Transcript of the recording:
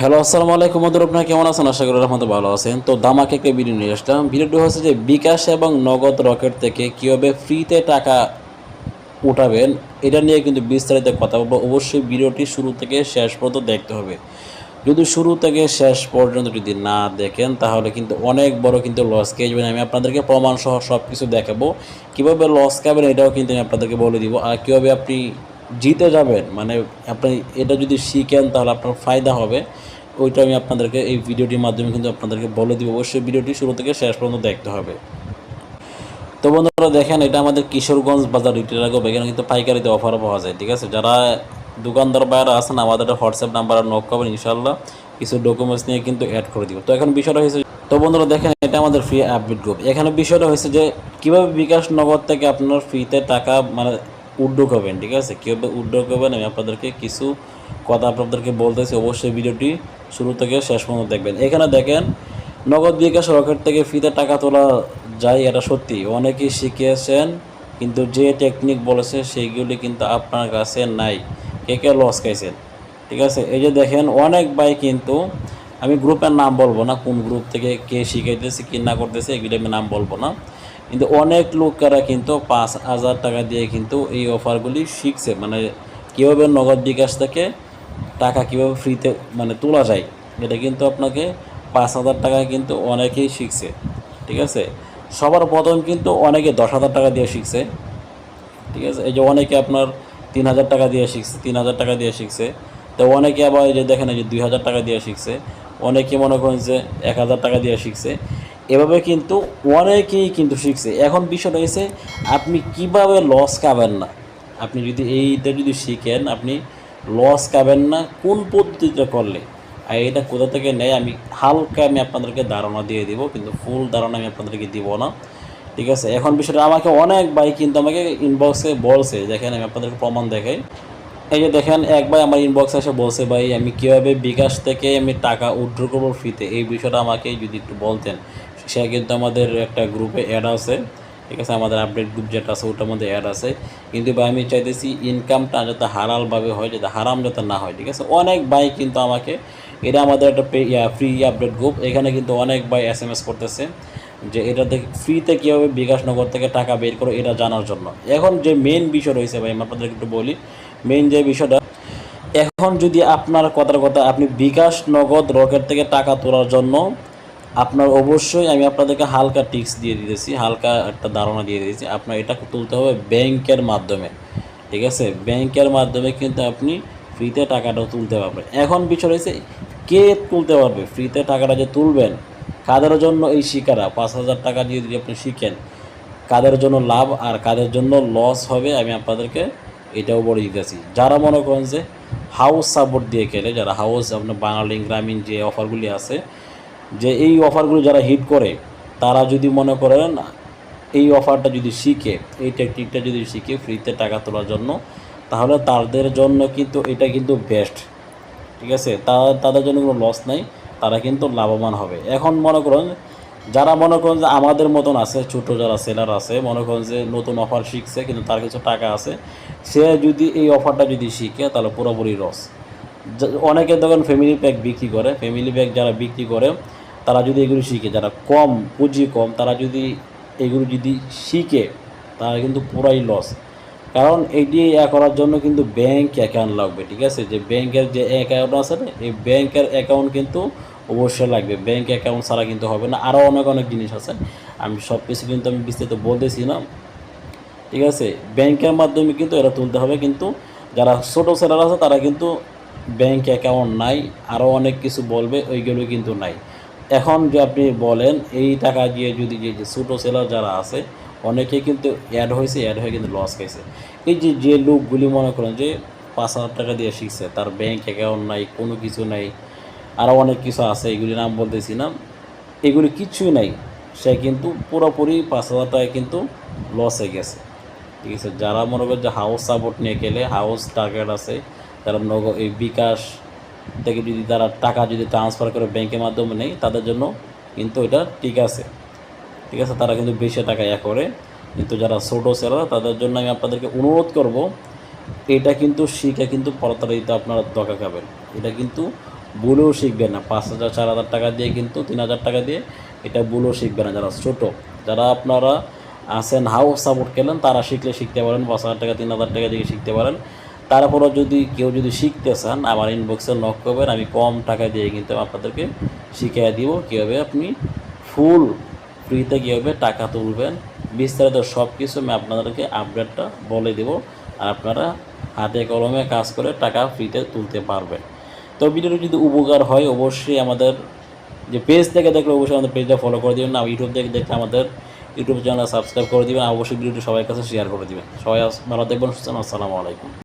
Hello, আসসালামু আলাইকুম। বন্ধুরা, আপনারা কেমন আছেন? আশা করি রহমতে ভালো আছেন। তো দামাকে একটা ভিডিও নিয়ে আসলাম। ভিডিওটি হচ্ছে যে, বিকাশ এবং নগদ রকেট থেকে কীভাবে ফ্রিতে টাকা উঠাবেন, এটা নিয়ে কিন্তু বিস্তারিত কথা বলব। অবশ্যই ভিডিওটি শুরু থেকে শেষ পর্যন্ত দেখতে হবে। যদি শুরু থেকে শেষ পর্যন্ত যদি না দেখেন, তাহলে কিন্তু অনেক বড় কিন্তু লস খেয়ে যাবেন আমি আপনাদেরকে প্রমাণ সহ সব কিছু দেখাবো। কীভাবে লস খাবেন, এটাও কিন্তু আমি আপনাদেরকে বলে দিব। আর কীভাবে আপনি জিতে যাবেন মানে আপনি এটা যদি শিখেন তাহলে আপনার ফায়দা হবে। ওইটা আমি আপনাদেরকে এই ভিডিওটির মাধ্যমে কিন্তু আপনাদেরকে বলে দিব। অবশ্যই ভিডিওটি শুরু থেকে শেষ পর্যন্ত দেখতে হবে। তো বন্ধুরা দেখেন, এটা আমাদের কিশোরগঞ্জ বাজার রিটেল আগো এখানে কিন্তু পাইকারিতে অফার পাওয়া যায়, ঠিক আছে? যারা দোকানদার বাইরে আছেন, আমাদের হোয়াটসঅ্যাপ নাম্বার নক করবেন ইনশাল্লাহ কিছু ডকুমেন্টস নিয়ে কিন্তু অ্যাড করে দিব। তো এখন বিষয়টা হয়েছে, তো বন্ধুরা দেখেন, এটা আমাদের ফ্রি আপডেট গ্রুপ এখানে বিষয়টা হয়েছে যে, কীভাবে বিকাশ নগদ থেকে আপনার ফ্রিতে টাকা মানে উড্ডো হবেন ঠিক আছে? কীভাবে উদ্যোগ করবেন আমি আপনাদেরকে কিছু কথা আপনাদেরকে বলতেছি। অবশ্যই ভিডিওটি শুরু থেকে শেষ পর্যন্ত দেখবেন। এখানে দেখেন, নগদ বিকাশ রকেট থেকে ফিতে টাকা তোলা যায়, এটা সত্যি। অনেকেই শিখিয়েছেন, কিন্তু যে টেকনিক বলেছে সেইগুলি কিন্তু আপনার কাছে নাই। কে কে লস খাইছেন? ঠিক আছে? এই যে দেখেন, অনেক ভাই কিন্তু, আমি গ্রুপের নাম বলব না, কোন গ্রুপ থেকে কে শিখাইতেছে, কি না করতেছে, এগুলি আমি নাম বলব না। কিন্তু অনেক লোকেরা কিন্তু পাঁচ হাজার টাকা দিয়ে কিন্তু এই অফারগুলি শিখছে। মানে কীভাবে নগদ বিকাশ থেকে টাকা কীভাবে ফ্রিতে মানে তোলা যায়, এটা কিন্তু আপনাকে পাঁচ হাজার টাকা কিন্তু অনেকেই শিখছে, ঠিক আছে? সবার প্রথম কিন্তু অনেকে দশ হাজার টাকা দিয়ে শিখছে, ঠিক আছে? এই যে অনেকে আপনার তিন হাজার টাকা দিয়ে শিখছে, তিন হাজার টাকা দিয়ে শিখছে। তো অনেকে আবার এই যে দেখেন যে দুই হাজার টাকা দিয়ে শিখছে, অনেকে মনে করেন যে এক হাজার টাকা দিয়ে শিখছে। এভাবে কিন্তু অনেকেই কিন্তু শিখছে। এখন বিষয় রয়েছে, আপনি কীভাবে লস খাবেন না? আপনি যদি এইটা যদি শিখেন, আপনি লস খাবেন না, কোন পদ্ধতিতে করলে? আর এটা কোথা থেকে নেয়? আমি হালকা আমি আপনাদেরকে ধারণা দিয়ে দিব, কিন্তু ফুল ধারণা আমি আপনাদেরকে দিব না। ঠিক আছে? এখন বিষয়টা আমাকে অনেক ভাই কিন্তু আমাকে ইনবক্সে বলছে, দেখেন আমি আপনাদেরকে প্রমাণ দেখাই। এই যে দেখেন, এক ভাই আমার ইনবক্সে এসে বলছে, ভাই, আমি কীভাবে বিকাশ থেকে আমি টাকা উইথড্র করব ফ্রিতে এই বিষয়টা আমাকে যদি একটু বলতেন। সে কিন্তু আমাদের একটা গ্রুপে অ্যাড আছে। ঠিক আছে, আমাদের আপডেট গ্রুপ যেটা আছে, ওটার মধ্যে অ্যাড আছে। কিন্তু ভাই, আমি চাইতেছি ইনকামটা যাতে হারালভাবে হয়, যাতে হারাম যাতে না হয়, ঠিক আছে? অনেক ভাই কিন্তু আমাকে, এটা আমাদের একটা পে ফ্রি আপডেট গ্রুপ এখানে কিন্তু অনেক ভাই এস এম এস করতেছে যে, এটা থেকে ফ্রিতে কীভাবে বিকাশনগর থেকে টাকা বের করো, এটা জানার জন্য। এখন যে মেন বিষয় রয়েছে ভাই, আমি আপনাদেরকে একটু বলি মেন যে বিষয়টা, এখন যদি আপনার কথার কথা আপনি বিকাশ নগদ রকেট থেকে টাকা তোলার জন্য, আপনার অবশ্যই আমি আপনাদেরকে হালকা টিক্স দিয়ে দিতেছি, হালকা একটা ধারণা দিয়ে দিয়েছি আপনার এটা তুলতে হবে ব্যাংকের মাধ্যমে, ঠিক আছে? ব্যাংকের মাধ্যমে কিন্তু আপনি ফ্রিতে টাকাটা তুলতে পারবেন। এখন বিষয় রয়েছে কে তুলতে পারবে? ফ্রিতে টাকাটা যে তুলবেন, কাদের জন্য এই শিকারা? পাঁচ হাজার টাকা দিয়ে যদি আপনি শিখেন, কাদের জন্য লাভ আর কাদের জন্য লস হবে আমি আপনাদেরকে এটাও বলে দিতেছি। যারা মনে করেন যে হাউস সাপোর্ট দিয়ে খেলে, যারা হাউস আপনার বাঙালি, গ্রামীণ যে অফারগুলি আছে, যে এই অফারগুলো যারা হিট করে, তারা যদি মনে করেন এই অফারটা যদি শিখে, এই টেকনিকটা যদি শিখে ফ্রিতে টাকা তোলার জন্য, তাহলে তাদের জন্য কিন্তু এটা কিন্তু বেস্ট ঠিক আছে? তা, তাদের জন্য কোনো লস নাই, তারা কিন্তু লাভবান হবে। এখন মনে করুন যারা মনে করেন যে আমাদের মতন আছে, ছোটো যারা সেলার আছে, মনে করেন যে নতুন অফার শিখছে, কিন্তু তার কিছু টাকা আছে, সে যদি এই অফারটা যদি শিখে, তাহলে পুরোপুরি লস অনেকে দেখেন ফ্যামিলি প্যাক বিক্রি করে ফ্যামিলি প্যাক যারা বিক্রি করে, তারা যদি এগুলো শিখে, যারা কম, পুঁজি কম, তারা যদি এগুলো যদি শিখে, তারা কিন্তু পুরাই লস কারণ এটি ইয়া করার জন্য কিন্তু ব্যাংক অ্যাকাউন্ট লাগবে, ঠিক আছে? যে ব্যাংকের যে অ্যাকাউন্ট আছে না, এই ব্যাংকের অ্যাকাউন্ট কিন্তু অবশ্যই লাগবে। ব্যাংক অ্যাকাউন্ট ছাড়া কিন্তু হবে না। আরও অনেক অনেক জিনিস আছে। আমি সব কিছু কিন্তু আমি বিস্তারিত বলতেছি না। ঠিক আছে? ব্যাংকের মাধ্যমে কিন্তু এটা তুলতে হবে। কিন্তু যারা ছোটো সেলার আছে, তারা কিন্তু ব্যাংক অ্যাকাউন্ট নাই। আরও অনেক কিছু বলবে, ওইগুলো কিন্তু নাই। এখন যে আপনি বলেন, এই টাকা দিয়ে যদি যে ছোটো সেলার যারা আছে, অনেকে কিন্তু অ্যাড হয়েছে অ্যাড হয়ে কিন্তু লস খাইছে। এই যে যে লোকগুলি মনে করেন যে পাঁচ হাজার টাকা দিয়ে শিখছে, তার ব্যাংক অ্যাকাউন্ট নাই, কোনো কিছু নাই আরও অনেক কিছু আছে এগুলি নাম বলতেছি না। এগুলি কিছুই নাই। সে কিন্তু পুরোপুরি পাঁচ হাজার টাকায় কিন্তু লস গেছে। ঠিক আছে? যারা মনে করেন যে হাউস সাপোর্ট নিয়ে গেলে হাউস টার্গেট আছে যারা নগ এই বিকাশ থেকে যদি তারা টাকা যদি ট্রান্সফার করে ব্যাংকের মাধ্যমে নেই তাদের জন্য কিন্তু এটা ঠিক আছে। ঠিক আছে? তারা কিন্তু বেশি টাকা ইয়া করে। কিন্তু যারা ছোটো সেলার তাদের জন্য আমি আপনাদেরকে অনুরোধ করব, এটা কিন্তু শিখে কিন্তু পরতারিত আপনারা দরকার খাবেন। এটা কিন্তু ভুলেও শিখবে না। পাঁচ হাজার, চার হাজার টাকা দিয়ে কিন্তু, তিন হাজার টাকা দিয়ে এটা ভুলেও শিখবে না যারা ছোটো। যারা আপনারা আছেন হাউস সাপোর্ট খেলেন তারা শিখলে শিখতে পারেন, পাঁচ হাজার টাকা, তিন হাজার টাকা দিয়ে শিখতে পারেন। তারপরও যদি কেউ যদি শিখতে চান, আমার ইনবক্সে নক করবেন, আমি কম টাকা দিয়ে কিন্তু আপনাদেরকে শিখিয়ে দিব কীভাবে আপনি ফুল ফ্রিতে কীভাবে টাকা তুলবেন। বিস্তারিত সব কিছু আমি আপনাদেরকে আপডেটটা বলে দেব, আর আপনারা হাতে কলমে কাজ করে টাকা ফ্রিতে তুলতে পারবেন। তো ভিডিওটি যদি উপকার হয়, অবশ্যই আমাদের যে পেজ থেকে দেখলে অবশ্যই আমাদের পেজটা ফলো করে দেবেন। না ইউটিউব থেকে দেখলে আমাদের ইউটিউব চ্যানেল সাবস্ক্রাইব করে দেবেন। অবশ্যই ভিডিওটি সবার কাছে শেয়ার করে দেবেন। সবাই ভালো দেখবেন সুস্থ আসসালামু আলাইকুম।